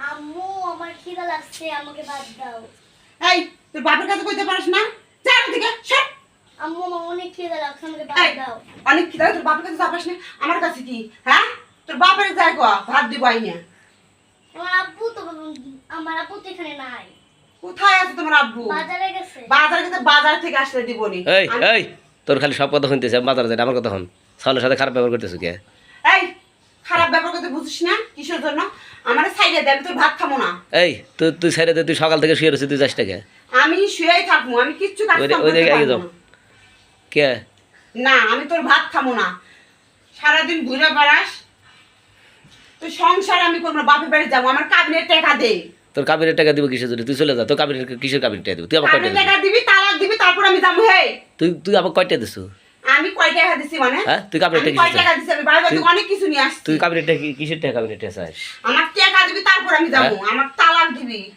আম্মু আমার খিদা লাগছে আমাকে ভাত দাও। এই তোর বাপের কাছে কইতে পারিস না? যা সর। আম্মু আমার অনেক খিদা লাগছে আমাকে ভাত এই, দাও। অনেক খিদা তোর বাপের কাছে যাবাস না? আমার কাছে কি? হ্যাঁ? তোর বাপের যাই গো ভাত দিব আইনে। আমার আব্বু তো আমার আব্বু তো এখানে নাই। কোথায় আছে তোমার আব্বু? বাজারে গেছে। বাজার থেকে বাজার থেকে আসলে দিবনি। এই এই তোর খালি সব কথা শুনতেছে বাজারে যায় আমার কথা হন সালের সাথে খারাপ ব্যবহার করতেছো কে? এই খারাপ ব্যাপার বুঝিস না? কিসের জন্য? আমার সাইডে তোর ভাত না। এই তুই তুই সাইডে দে, তুই সকাল থেকে শুয়ে রয়েছিস তুই যাস টাকা আমি শুয়েই থাকব আমি কিচ্ছু কাজ ওই কাম ওই করতে দিকে আগে যাও। না। কে? না আমি তোর ভাত না। সারাদিন ঘুরে বেড়াস। তুই সংসার আমি করব না, বাপের বাড়ি যাব আমার কাবিনের টাকা দে। তোর কাবিনের টাকা দিব কিসের জন্য? তুই চলে যা তোর কাবিনের কিসের কাবিনের টাকা দিব? তুই আমার কয়টা দিবি? তালাক দিবি তারপর আমি যাব হে তুই তুই আমার কয়টা দিছু? আমি কয় টাকা দিছি মানে? হ্যাঁ তুই কাবিনের কয় টাকা দিছি আমি? বাড়ি বাড়ি তুই- অনেক কিছু নিয়ে আসছি তুই কাবিনের কিসের টাকা কাবিনের চাস? আমার টাকা দিবি তারপর আমি যাব। হ্যাঁ? আমার তালাক দিবি।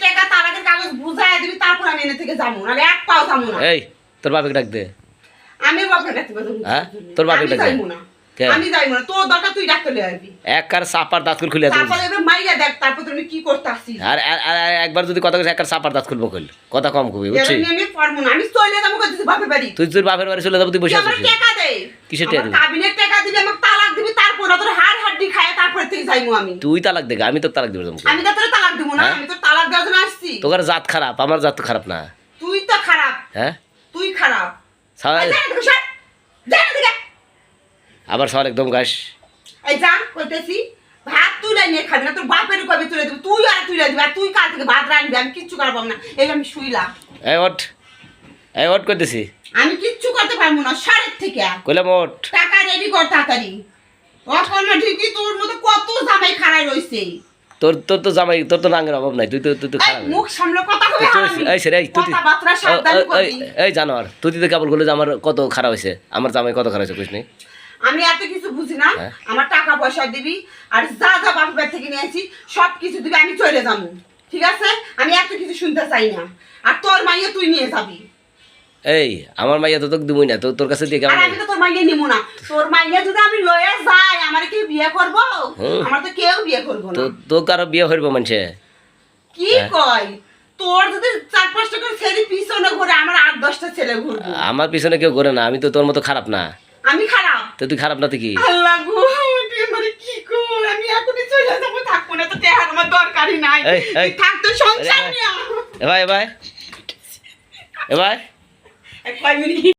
টাকা তালাকের কাগজ বুঝাই দিবি তারপর আমি এনে থেকে যাব। এক পাও যাব না। এই তোর বাপকে ডাক দে। আমি হ্যাঁ? তোর কাছে? আমি যাইবো না তোর দরকার তুই ডাক্তার লিয়ে আসবি। এক কার দাঁত খুলে দিবি। তারপরে এবার মাইয়া দেখ তারপর তুমি কি করতে আর আর- আর- আর একবার যদি কথা কইস এক কার দাঁত খুলবো খুল কথা কম কবি বুঝছিস? আমি পারব না আমি চলে যাব করতেছি বাপের বাড়ি। তুই তোর বাপের বাড়ি চলে যাব তুই বসে আছিস টাকা দে। কিসের টাকা দিবি? কাবিনের টাকা দিবি আমার তালাক দিবি তারপর তোর হাড় হাড্ডি খায় তারপরে থেকে যাইবো আমি। তুই তালাক দেগা আমি তোর তালাক দিব যাব আমি তো তোর তালাক দিব না হ্যাঁ? আমি তো তালাক দেওয়ার জন্য আসছি। তোর জাত খারাপ আমার জাত তো খারাপ না। তুই তো খারাপ। হ্যাঁ? তুই খারাপ। সারা এই যা এদিকে সর। যা এদিকে। আবার সর একদম গাছ এই যা কইতেছি ভাত তুলে নিয়ে খাবি না তোর বাপের কবে তুলে দিবি? তুই আর তুলে দিবি আর তুই কাল থেকে ভাত রাখবি আমি কিচ্ছু করব না। এই আমি শুইলাম। এই ওট এই ওট করতেছি আমি কিচ্ছু করতে পারব না সারের থেকে। কইলাম ওট টাকা রেডি কর তাড়াতাড়ি। অকর্মা ঠিকই তোর মতো কত জামাই খাড়াই রইছে। তোর তোর তো জামাই তোর তো নাঙ্গের অভাব নাই তুই তো তুই তো মুখ সামলে কথা কবি এই সেরে তুই এই জানোয়ার তুই তো কেবল বলে যে আমার কত খারাপ হয়েছে আমার জামাই কত খারাপ হয়েছে আমি এত কিছু বুঝি না। হ্যাঁ। আমার টাকা পয়সা দিবি আর যা যা বাপের থেকে নিয়েছি সব কিছু দিবি আমি চলে যাব। ঠিক আছে? আমি এত কিছু শুনতে চাই না। আর তোর মাইয়ে তুই নিয়ে যাবি। এই আমার মাইয়া তো তোকে দিবই না তো তোর কাছে দিয়ে কেমন আমি তো তোর মাইয়ে নিবো না। তোর মাইয়ে যদি আমি লয়ে যাই আমার কি বিয়ে করব? আমার তো কেউ বিয়ে করব না। তো তো কারও বিয়ে হইব মানুষে কি হ্যাঁ। কয়? তোর যদি চার পাঁচটা করে ছেলে পিছনে ঘুরে আমার আট দশটা ছেলে ঘুরবো। আমার পিছনে কেউ করে না আমি তো তোর মতো খারাপ না। আমি খারাপ তো তুই খারাপ না তুই কি ভাই ভাই। ভাই